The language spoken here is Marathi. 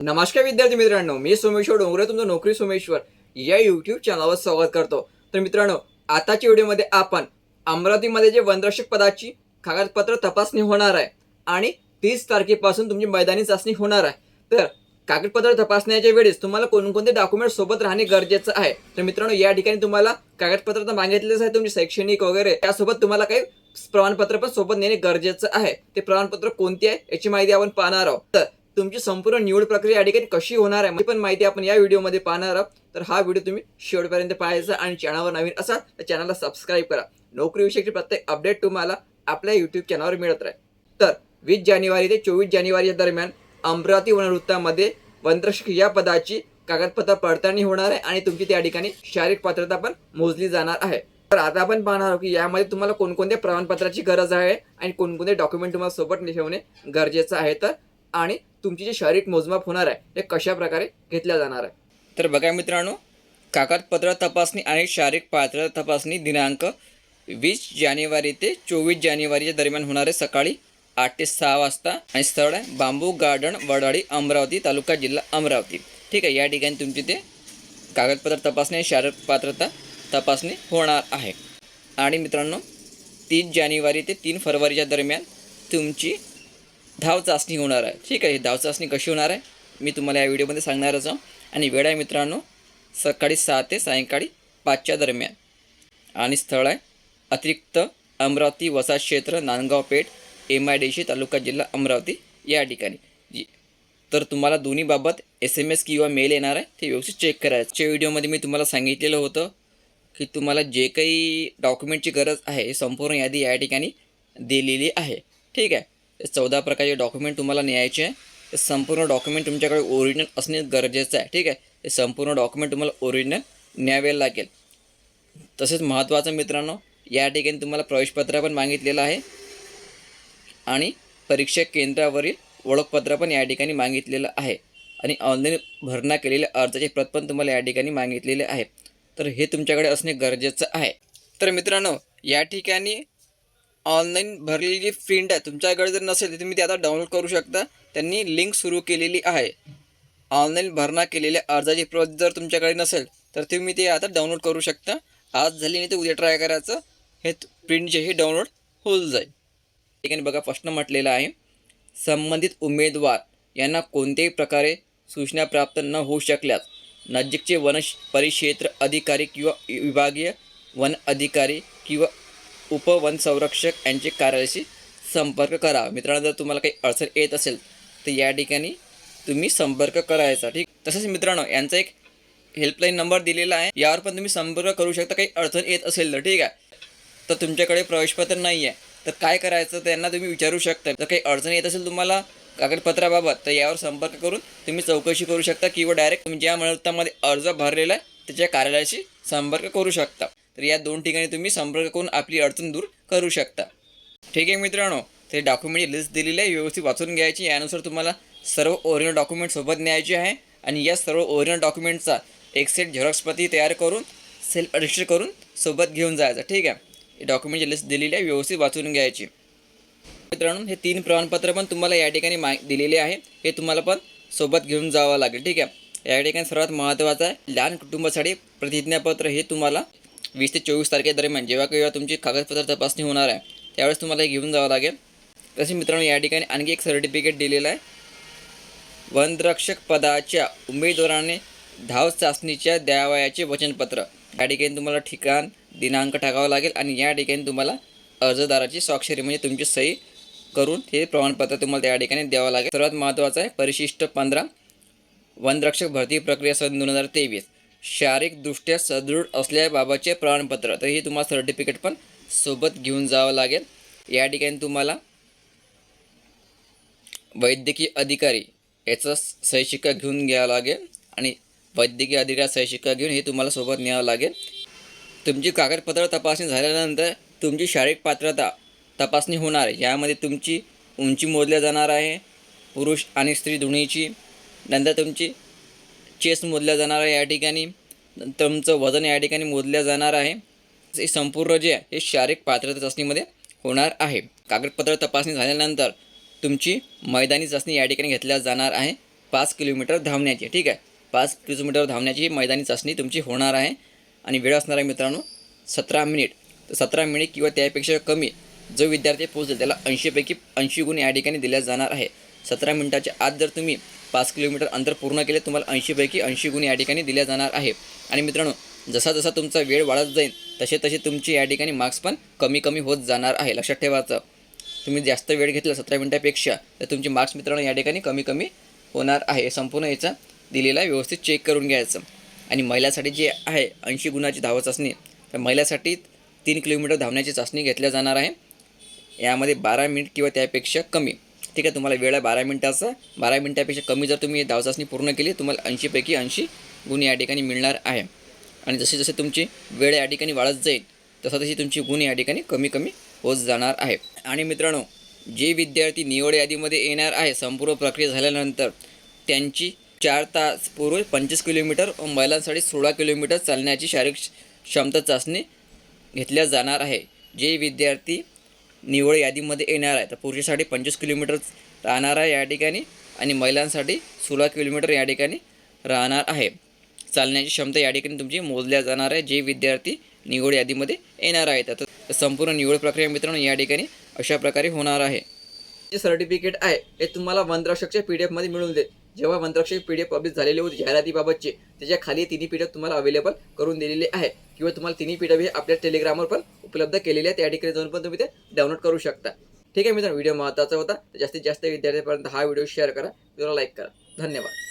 नमस्कार विद्यार्थी मित्रांनो मी सोमेश्वर डोंगरे तुमचं नोकरी सोमेश्वर या युट्यूब चॅनलवर स्वागत करतो. तर मित्रांनो आताच्या व्हिडिओमध्ये आपण अमरावतीमध्ये जे वनरक्षक पदाची कागदपत्र तपासणी होणार आहे आणि तीस तारखेपासून तुमची मैदानी चाचणी होणार आहे. तर कागदपत्र तपासण्याच्या वेळेस तुम्हाला कोणकोणते डॉक्युमेंट सोबत राहणे गरजेचं आहे? तर मित्रांनो या ठिकाणी तुम्हाला कागदपत्र तर मागितलेच आहे तुमचे शैक्षणिक वगैरे त्यासोबत तुम्हाला काही प्रमाणपत्र पण सोबत नेणे गरजेचं आहे. ते प्रमाणपत्र कोणते आहे याची माहिती आपण पाहणार आहोत. तर तुमची संपूर्ण निवड प्रक्रिया या ठिकाणी कशी होणार आहे पण माहिती आपण या व्हिडिओमध्ये पाहणार आहोत. तर हा व्हिडिओ तुम्ही शेवटपर्यंत पाहायचा आणि चॅनलवर नवीन असाल तर चॅनलला सबस्क्राईब करा. नोकरीविषयीची प्रत्येक अपडेट तुम्हाला आपल्या यूट्यूब चॅनलवर मिळत राहील. तर वीस जानेवारी ते चोवीस जानेवारी दरम्यान अमरावती वनवृत्तामध्ये वंत्रशिक या पदाची कागदपत्र पडताळणी होणार आहे आणि तुमची त्या ठिकाणी शारीरिक पात्रता पण मोजली जाणार आहे. तर आता आपण पाहणार आहोत की यामध्ये तुम्हाला कोणकोणत्या प्रमाणपत्राची गरज आहे आणि कोणकोणते डॉक्युमेंट तुम्हाला सोबत ठेवणे गरजेचं आहे. तर आणि तुमची जे शारीरिक मोजमाप होणार आहे ते कशा प्रकारे घेतल्या जाणार आहे? तर बघा मित्रांनो कागदपत्र तपासणी आणि शारीरिक पात्रता तपासणी दिनांक वीस जानेवारी ते चोवीस जानेवारीच्या दरम्यान होणारे सकाळी आठ ते सहा वाजता आणि स्थळ आहे बांबू गार्डन वडाळी अमरावती तालुका जिल्हा अमरावती. ठीक आहे या ठिकाणी तुमची ते कागदपत्र तपासणी आणि शारीरिक पात्रता तपासणी होणार आहे. आणि मित्रांनो तीन जानेवारी ते तीन फरवरीच्या दरम्यान तुमची धाव चाचणी होणार आहे. ठीक आहे धाव चाचणी कशी होणार आहे? मी तुम्हाला या व्हिडिओमध्ये सांगणारच आहो. आणि वेळ आहे मित्रांनो सकाळी सहा ते सायंकाळी पाचच्या दरम्यान. आणि स्थळ आहे अतिरिक्त अमरावती वसाहत क्षेत्र Nandgaon Peth M I D C तालुका जिल्हा अमरावती या ठिकाणी. जी तर तुम्हाला दोन्हीबाबत एस एम एस किंवा मेल येणार आहे ते व्यवस्थित चेक करायचं. व्हिडिओमध्ये मी तुम्हाला सांगितलेलं होतं की तुम्हाला जे काही डॉक्युमेंटची गरज आहे संपूर्ण यादी या ठिकाणी दिलेली आहे. ठीक आहे. चौदा प्रकारचे डॉक्युमेंट तुम्हाला न्यायचे आहे. ते संपूर्ण डॉक्युमेंट तुमच्याकडे ओरिजिनल असणे गरजेचं आहे ठीक आहे? ते संपूर्ण डॉक्युमेंट तुम्हाला ओरिजिनल न्यावे लागेल. तसेच महत्त्वाचं मित्रांनो या ठिकाणी तुम्हाला प्रवेशपत्र पण मागितलेलं आहे. आणि परीक्षा केंद्रावरील ओळखपत्र पण या ठिकाणी मागितलेलं आहे. आणि ऑनलाईन भरणा केलेल्या अर्जाचे प्रत पण तुम्हाला या ठिकाणी मागितलेले आहे. तर हे तुमच्याकडे असणे गरजेचं आहे. तर मित्रांनो या ठिकाणी ऑनलाईन भरलेली जी प्रिंट आहे तुमच्याकडे जर नसेल तर तुम्ही ती आता डाउनलोड करू शकता. त्यांनी लिंक सुरू केलेली आहे. ऑनलाईन भरणा केलेल्या अर्जाची प्रत जर तुमच्याकडे नसेल तर तुम्ही ते आता डाउनलोड करू शकता. आज झाली नाही तर उद्या ट्राय करायचं. हे प्रिंट जे हे डाउनलोड होऊन जाईल. ठिकाणी बघा प्रश्न म्हटलेला आहे. संबंधित उमेदवार यांना कोणत्याही प्रकारे सूचना प्राप्त न होऊ शकल्यास नजीकचे वन परिक्षेत्र अधिकारी किंवा विभागीय वन अधिकारी किंवा उपवन संरक्षक यांचे कार्यालयाशी संपर्क करा. मित्रांनो जर तुम्हाला काही अडचण येत असेल तर या ठिकाणी तुम्ही संपर्क करायचा. ठीक? तसेच मित्रांनो यांचा एक हेल्पलाईन नंबर दिलेला आहे. यावर पण तुम्ही संपर्क करू शकता. काही अडचण येत असेल तर ठीक आहे? तर तुमच्याकडे प्रवेशपत्र नाही आहे तर काय करायचं त्यांना तुम्ही विचारू शकता. तर काही अडचण येत असेल तुम्हाला कागदपत्राबाबत तर यावर संपर्क करून तुम्ही चौकशी करू शकता किंवा डायरेक्ट तुम्ही ज्या मनोरतामध्ये अर्ज भरलेला आहे त्याच्या कार्यालयाशी संपर्क करू शकता. तर या दोन ठिकाणी तुम्ही संपर्क करून आपली अडचण दूर करू शकता. ठीक आहे मित्रांनो ते डॉक्युमेंटची लिस्ट दिलेली आहे व्यवस्थित वाचून घ्यायची यानुसार तुम्हाला सर्व ओरिजिनल डॉक्युमेंट सोबत न्यायचे आहे आणि या सर्व ओरिजिनल डॉक्युमेंटचा एक सेट झेरॉक्सप्रती तयार करून सेल्फ रजिस्टर करून सोबत घेऊन जायचं. ठीक आहे? डॉक्युमेंटची लिस्ट दिलेली आहे व्यवस्थित वाचून घ्यायची. मित्रांनो हे तीन प्रमाणपत्र पण तुम्हाला या ठिकाणी मा दिलेले आहे. हे तुम्हाला पण सोबत घेऊन जावं लागेल. ठीक आहे? या ठिकाणी सर्वात महत्त्वाचं आहे लहान कुटुंबासाठी प्रतिज्ञापत्र हे तुम्हाला वीस ते चोवीस तारखेदरम्यान जेव्हा केव्हा तुमची कागदपत्र तपासणी होणार आहे त्यावेळेस तुम्हाला घेऊन जावं लागेल. तसे मित्रांनो या ठिकाणी आणखी एक सर्टिफिकेट दिलेलं आहे. वनरक्षक पदाच्या उमेदवाराने धाव चाचणीच्या द्यावयाचे वचनपत्र. या ठिकाणी तुम्हाला ठिकाण दिनांक टाकावा लागेल आणि या ठिकाणी तुम्हाला अर्जदाराची स्वाक्षरी म्हणजे तुमची सही करून हे प्रमाणपत्र तुम्हाला त्या ठिकाणी द्यावं लागेल. सर्वात महत्त्वाचं आहे परिशिष्ट पंधरा वनरक्षक भरती प्रक्रिया सन दोन हजार तेवीस. शारीरिकदृष्ट्या सदृढ असल्याबाबतचे प्रमाणपत्र. तर हे तुम्हाला सर्टिफिकेट पण सोबत घेऊन जावं लागेल. या ठिकाणी तुम्हाला वैद्यकीय अधिकारी याचा सहीशिक्का घेऊन घ्यावा लागेल आणि वैद्यकीय अधिकारी सहीशिक्का घेऊन हे तुम्हाला सोबत न्यावं लागेल. तुमची कागदपत्र तपासणी झाल्यानंतर तुमची शारीरिक पात्रता तपासणी होणार आहे. यामध्ये तुमची उंची मोजल्या जाणार आहे. पुरुष आणि स्त्री दोन्हीची. नंतर तुमची चेस्ट मोजल्या जाणार आहे या ठिकाणी. तुमचं वजन या ठिकाणी मोजल्या जाणार आहे. हे संपूर्ण जे आहे हे शारीरिक पात्रता चाचणीमध्ये होणार आहे. कागदपत्र तपासणी झाल्यानंतर तुमची मैदानी चाचणी या ठिकाणी घेतल्या जाणार आहे. पाच किलोमीटर धावण्याची ठीक आहे? पाच किलोमीटर धावण्याची ही मैदानी चाचणी तुमची होणार आहे. आणि वेळ असणार आहे मित्रांनो सतरा मिनिट. तर सतरा मिनिट किंवा त्यापेक्षा कमी जो विद्यार्थी पोहोचेल त्याला ऐंशीपैकी ऐंशी गुण या ठिकाणी दिल्या जाणार आहे. सतरा मिनिटाच्या आत जर तुम्ही पाच किलोमीटर अंतर पूर्ण केले तुम्हाला ऐंशीपैकी ऐंशी गुण या ठिकाणी दिल्या जाणार आहे आणि मित्रांनो जसा जसा तुमचा वेळ वाढत जाईल तसे तसे तुमचे या ठिकाणी मार्क्स पण कमी कमी होत जाणार आहे. लक्षात ठेवायचं. तुम्ही जास्त वेळ घेतला सतरा मिनिटापेक्षा तर तुमचे मार्क्स मित्रांनो या ठिकाणी कमी कमी होणार आहे. संपूर्ण याचा दिलेला व्यवस्थित चेक करून घ्यायचं. आणि महिलासाठी जे आहे ऐंशी गुणाची धाव चाचणी तर महिलासाठी तीन किलोमीटर धावण्याची चाचणी घेतल्या जाणार आहे. यामध्ये बारा मिनिट किंवा त्यापेक्षा कमी. ठीक आहे तुम्हाला वेळ आहे बारा मिनटाचा. बारा मिनटापेक्षा कमी जर तुम्ही धाव पूर्ण केली तुम्हाला ऐंशीपैकी ऐंशी गुण या ठिकाणी मिळणार आहे. आणि जसे जसे तुमची वेळ या ठिकाणी वाढत जाईल तसं तशी तुमची गुण या ठिकाणी कमी कमी होत जाणार आहे. आणि मित्रांनो जे विद्यार्थी निवड यादीमध्ये येणार आहे संपूर्ण प्रक्रिया झाल्यानंतर त्यांची चार तास पूर्व पंचवीस किलोमीटर व महिलांसाठी सोळा किलोमीटर चालण्याची शारीरिक क्षमता चाचणी घेतल्या जाणार आहे. जे विद्यार्थी निवड यादीमध्ये येणार आहे. तर पुरुषासाठी पंचवीस किलोमीटर राहणार आहे या ठिकाणी आणि महिलांसाठी सोळा किलोमीटर या ठिकाणी राहणार आहे. चालण्याची क्षमता या ठिकाणी तुमची मोजल्या जाणार आहे. जे विद्यार्थी निवड यादीमध्ये येणार आहेत. आता संपूर्ण निवड प्रक्रिया मित्रांनो या ठिकाणी अशा प्रकारे होणार आहे. जे सर्टिफिकेट आहे हे तुम्हाला वनरक्षकच्या पी डी एफमध्ये मिळून देईल. जेव्हा वनरक्षक पी डी एफ पब्लिश झालेले होते जाहिरातीबाबतचे त्याच्याखाली तिन्ही पी डी एफ तुम्हाला अवेलेबल करून दिलेले आहे. किंवा तुम्हाला तिन्ही पी डी एफ हे आपल्या टेलिग्रामवर पण उपलब्ध केलेली आहे त्या ठिकाणी जाऊन पण तुम्ही ते डाउनलोड करू शकता. ठीक आहे मित्रांनो व्हिडिओ महत्त्वाचा होता. तर जास्तीत जास्त विद्यार्थ्यांपर्यंत हा व्हिडिओ शेअर करा. व्हिडिओला लाईक करा. धन्यवाद.